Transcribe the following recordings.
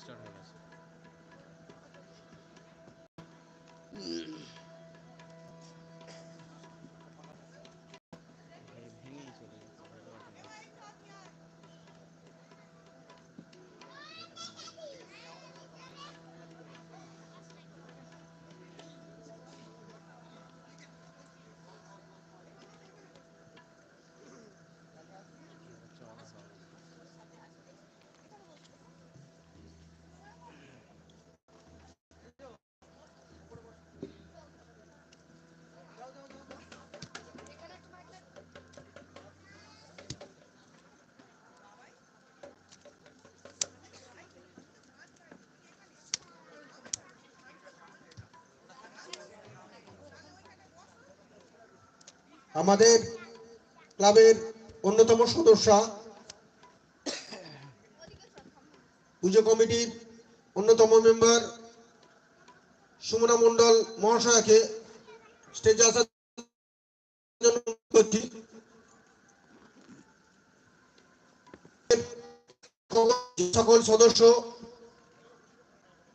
Start হয়ে গেছে আমাদের ক্লাবের অন্যতম সদস্যা, পুজো কমিটির অন্যতম মেম্বার সুমনা মণ্ডল মহাশয়াকে স্টেজে আসার সকল সদস্য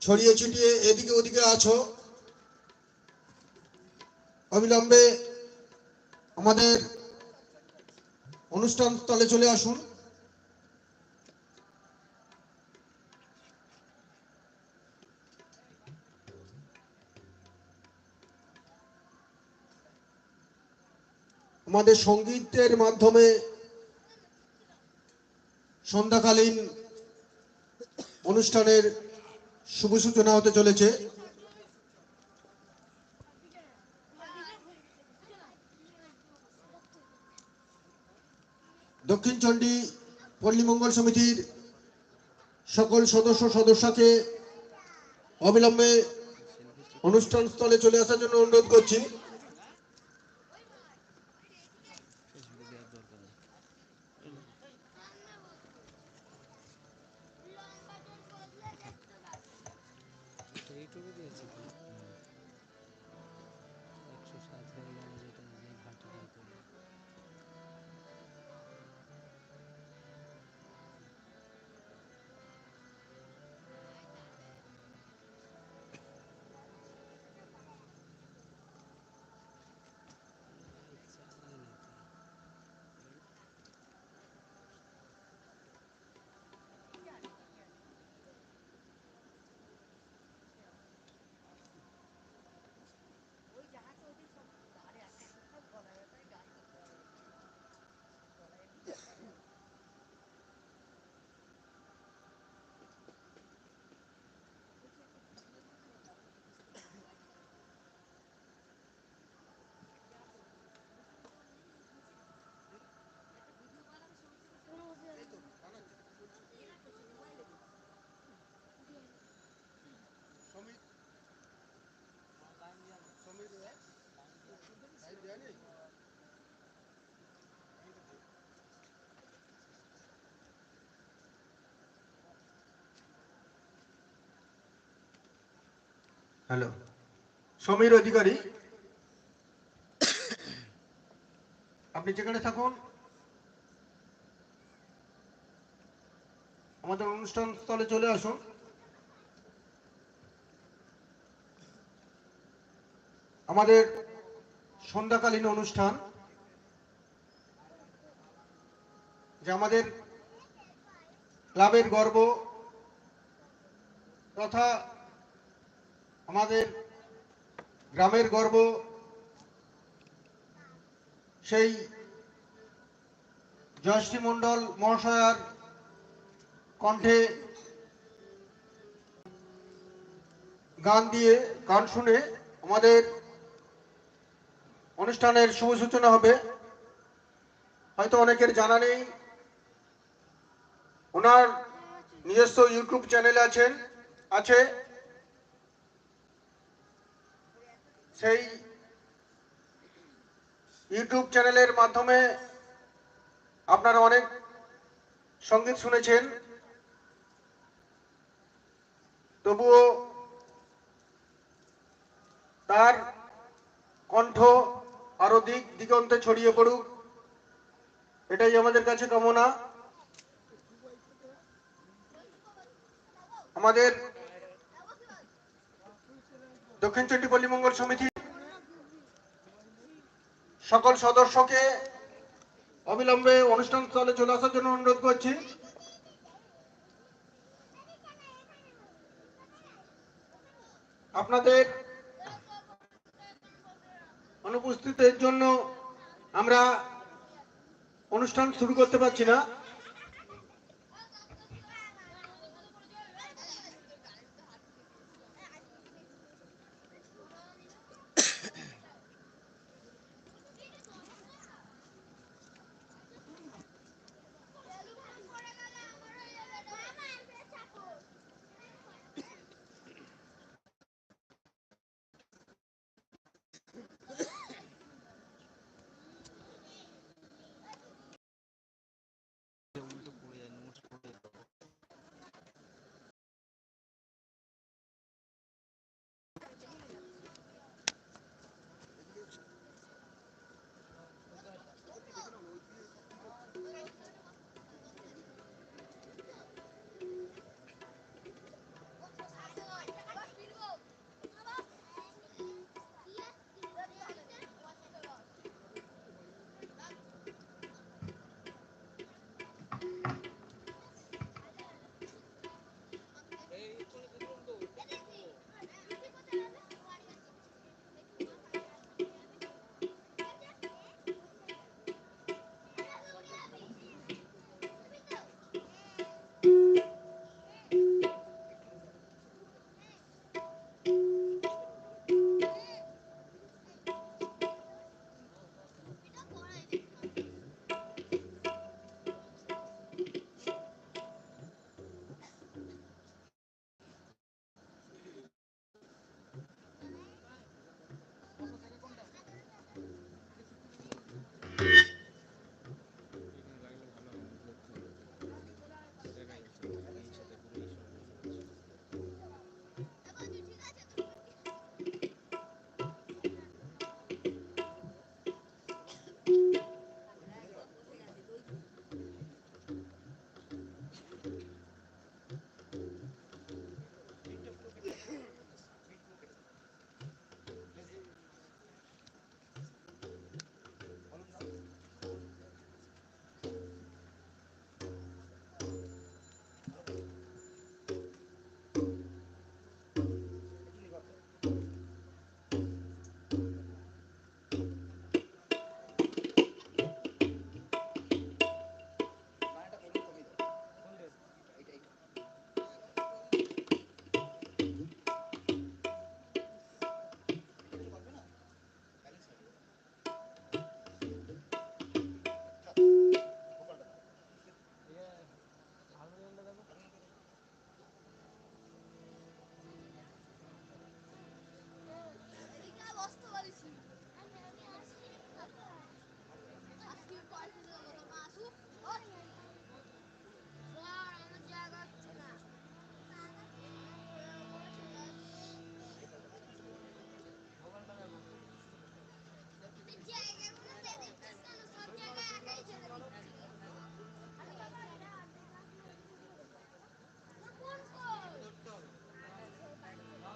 ছড়িয়ে ছিটিয়ে এদিকে ওদিকে আছো। অবিলম্বে আমাদের অনুষ্ঠান স্থলে চলে আসুন। আমাদের সঙ্গীতের মাধ্যমে সন্ধ্যাকালীন অনুষ্ঠানের শুভ সূচনা হতে চলেছে। দক্ষিণ চণ্ডী পল্লী মঙ্গল সমিতির সকল সদস্য সদস্যকে অবিলম্বে অনুষ্ঠানস্থলে চলে আসার জন্য অনুরোধ করছি। হ্যালো। সমীর অধিকারী। আপনি যেখানে থাকুন। আমাদের অনুষ্ঠান স্থলে চলে আসুন। আমাদের সন্ধ্যাকালীন অনুষ্ঠান, যে আমাদের ক্লাবের গর্ব তথা আমাদের গ্রামের গর্ব সেই জয়শ্রী মণ্ডল মহাশয়ার কণ্ঠে গান দিয়ে, গান শুনে আমাদের অনুষ্ঠানের শুভ সূচনা হবে। হয়তো অনেকের জানা নেই, ওনার নিজস্ব ইউটিউব চ্যানেল আছেন আছে। সেই ইউটিউব চ্যানেলের মাধ্যমে আপনারা অনেক সংগীত শুনেছেন। তবুও তার কণ্ঠ আরও দিক দিগন্তে ছড়িয়ে পড়ুক, এটাই আমাদের কাছে কামনা। আমাদের দক্ষিণ চণ্ডী পল্লী মঙ্গল সমিতি সকল সদস্যকে অবিলম্বে অনুষ্ঠান স্থলে চলে আসার জন্য অনুরোধ করছি। আপনাদের অনুপস্থিতের জন্য আমরা অনুষ্ঠান শুরু করতে পারছি না।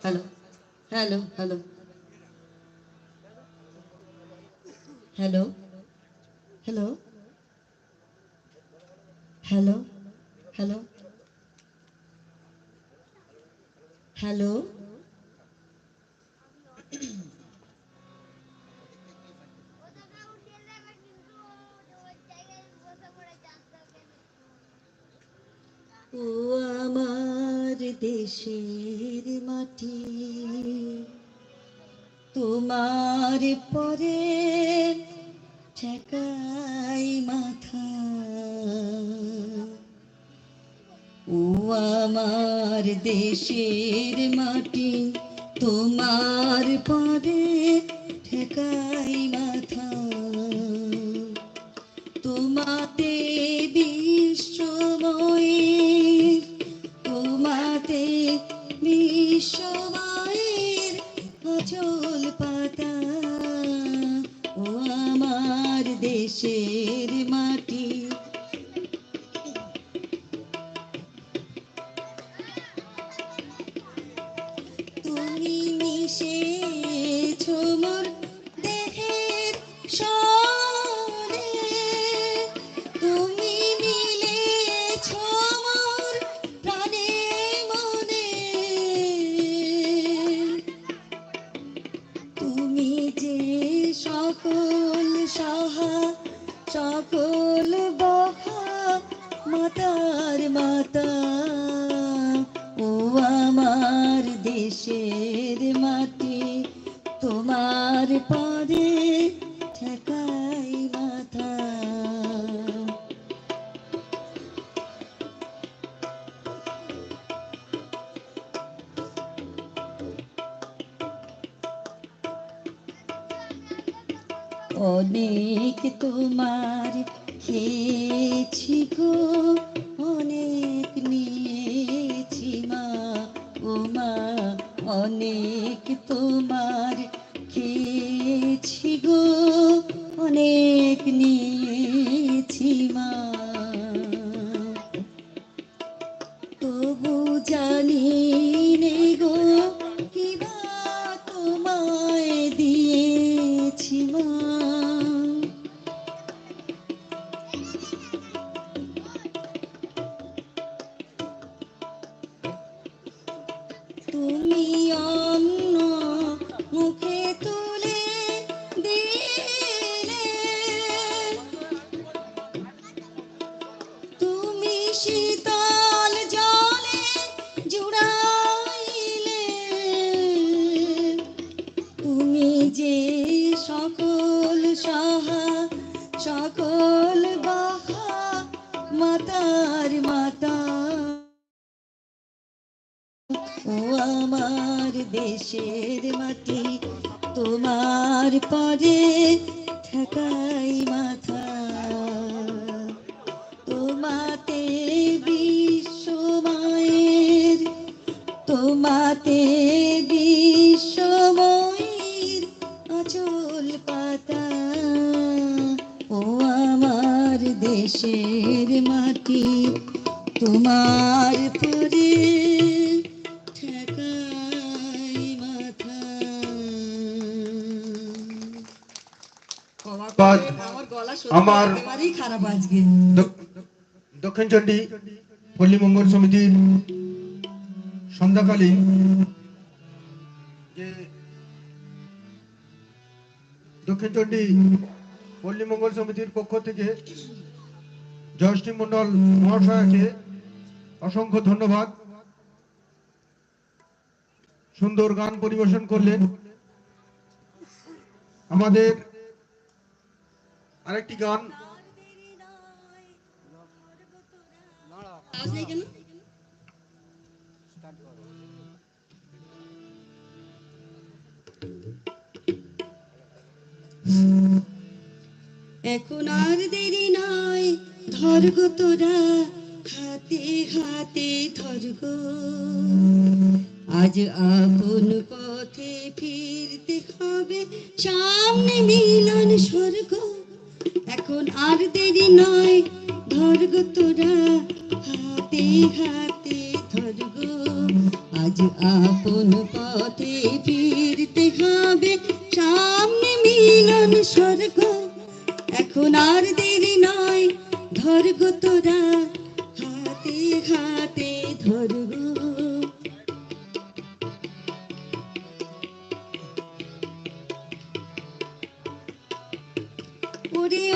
Hello, hello, hello. Hello, hello. Hello, hello. Hello. ও আমার দেশের মাটি, তোমার পরে ঠেকাই মাথা। ও আমার দেশের মাটি, তোমার পরে ঠেকাই মাথা। তোমাতে অনেক তোমার খেয়েছি গো, অনেক নিয়েছি মা। ও মা, অনেক তোমার খেয়েছি গো, অনেক নিয়েছি মা। তুমি অন্য মুখে yeah. খারাপ আজকে। দক্ষিণ চণ্ডী পল্লী মঙ্গল সমিতির সন্ধ্যাকালীন যে দক্ষিণ চণ্ডী পল্লী মঙ্গল সমিতির পক্ষ থেকে জয়শ্রী মন্ডল মহাশয়কে অসংখ্য ধন্যবাদ। সুন্দর গান পরিবেশন করলেন। আমাদের আরেকটি গান আওয়াজ নেই কেন এখন আর দেরি নয় ধর্গ তোরা হাতে হাতে ধর্গ। আজ আপন পথে ফিরতে হবে সামনে মিলন স্বর্গ। এখন আর দেরি নয় ধর্গ তোরা হাতে হাতে ধর্গ আজ আপন পথে ফিরতে হবে। সামনে মিলন স্বর্গ। এখন আর দেরি নয় ধর্গ তোরা। হাতে হাতে ধর্গ ওরে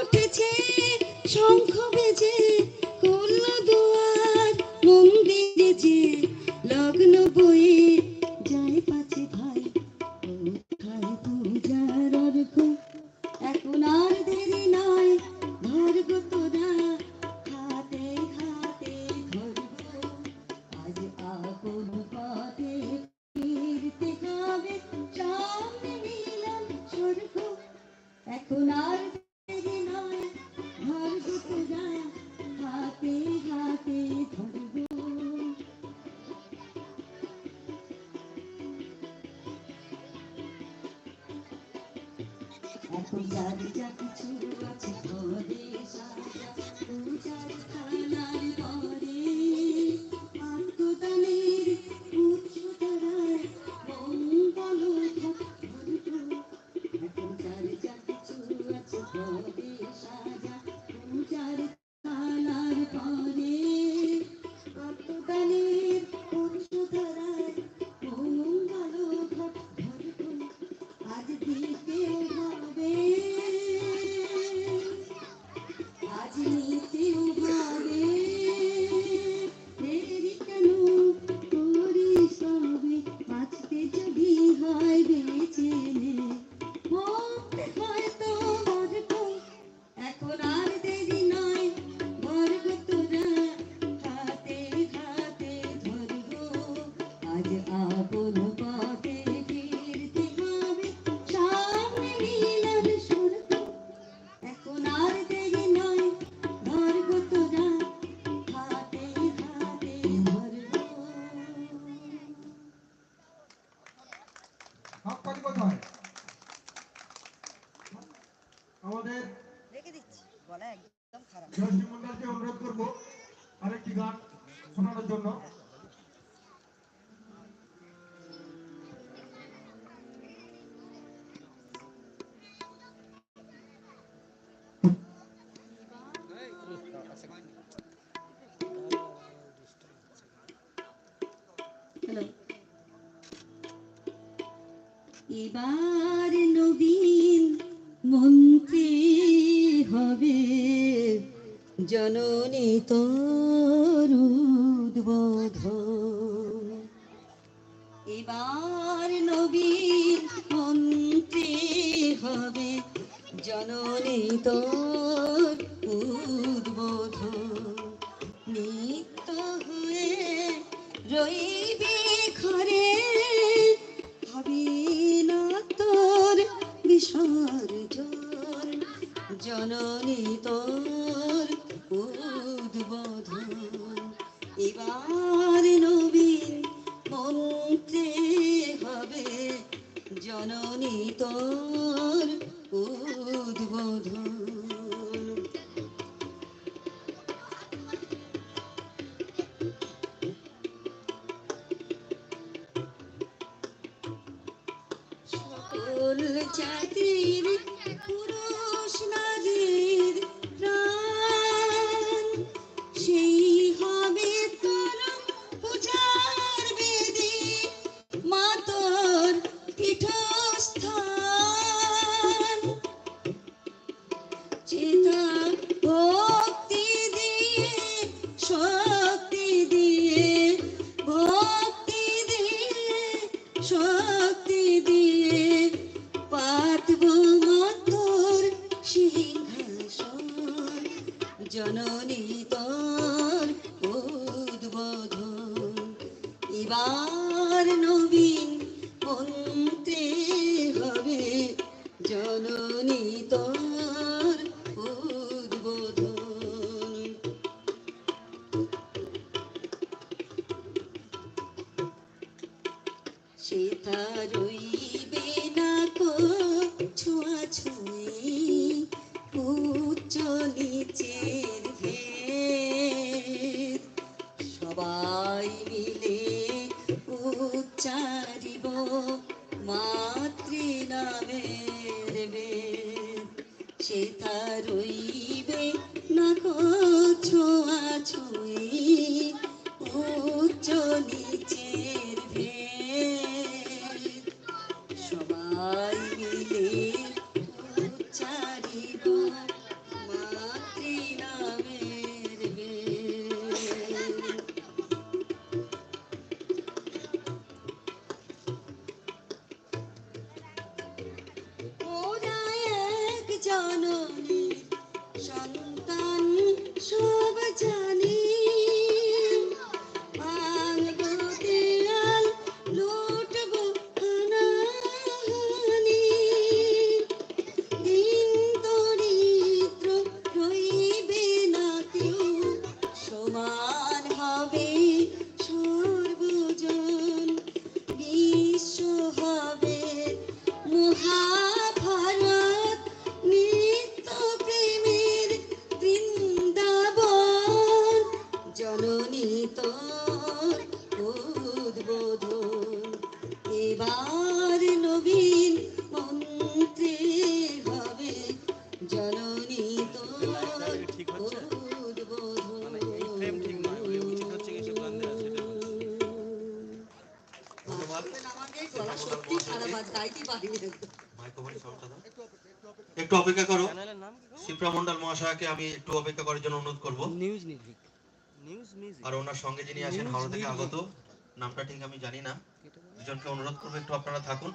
উঠেছে শঙ্খ বেজে। যে লগ্ন বয়ে কিছু পূজার পরে হাততালি কোথায় আমাদের রেখে দিচ্ছি। বলা একদম খারাপ। অনুরোধ করব আরেকটি গান শোনানোর জন্য। দরুদ বোধ এবার নবীর মন্ত্রে হবে জননী তোর উদ্বোধ নিত্য হয়ে রইবে ঘরে, হবে না তোর বিসর্জন। জননী তোর উদ্বোধ এবার নবীন মন্ত্রে হবে জননী তোর ನಾನು মন্ডল আমি একটু অপেক্ষা করার জন্য অনুরোধ করব। নিউজ নির্ভীক। নিউজ মিউজিক আর ওনার সঙ্গে যিনি আছেন হাওড়া থেকে আগত নামটা ঠিক আমি জানি না। দুজনকে অনুরোধ করব একটু আপনারা থাকুন।